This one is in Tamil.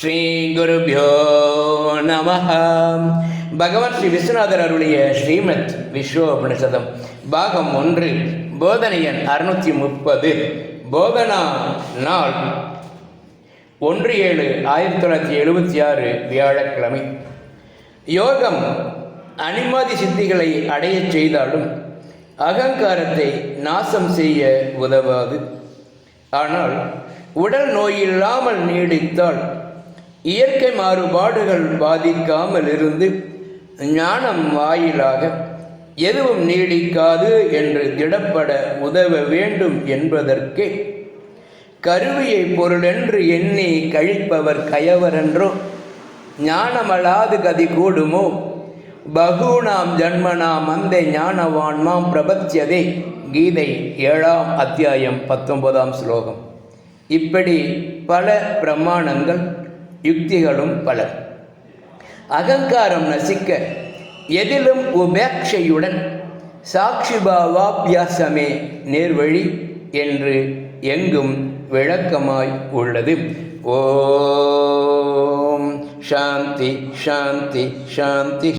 ஸ்ரீ குருபியோ நம பகவான் ஸ்ரீ விஸ்வநாதர் அருளிய ஸ்ரீமத் விஸ்வோபனிஷதம் பாகம் ஒன்று போதனையன் அறுநூற்றி முப்பது போதனா நாள். ஒன்று ஏழு ஆயிரத்தி தொள்ளாயிரத்தி எழுபத்தி ஆறு வியாழக்கிழமை. யோகம் அனிமாதி சித்திகளை அடையச் செய்தாலும் அகங்காரத்தை நாசம் செய்ய உதவாது. ஆனால் உடல் நோயில்லாமல் நீடித்தால் இயற்கை மாறுபாடுகள் பாதிக்காமல் இருந்து ஞானம் வாயிலாக எதுவும் நீடிக்காது என்று திடப்பட உதவ வேண்டும் என்பதற்கே. கருவியை பொருளென்று எண்ணி கழிப்பவர் கயவரென்றோ ஞானமலாது கதி கூடுமோ? பகூனாம் ஜன்மனாம் அந்த ஞானவான்மாம் பிரபத்தியதே கீதை ஏழாம் அத்தியாயம் பத்தொன்பதாம் ஸ்லோகம். இப்படி பல பிரமாணங்கள் யுக்திகளும் பல. அகங்காரம் நசிக்க எதிலும் உபேட்சையுடன் சாட்சிபாவாபியாசமே நேர்வழி என்று எங்கும் விளக்கமாய் உள்ளது. ஓம். சாந்தி சாந்தி சாந்தி.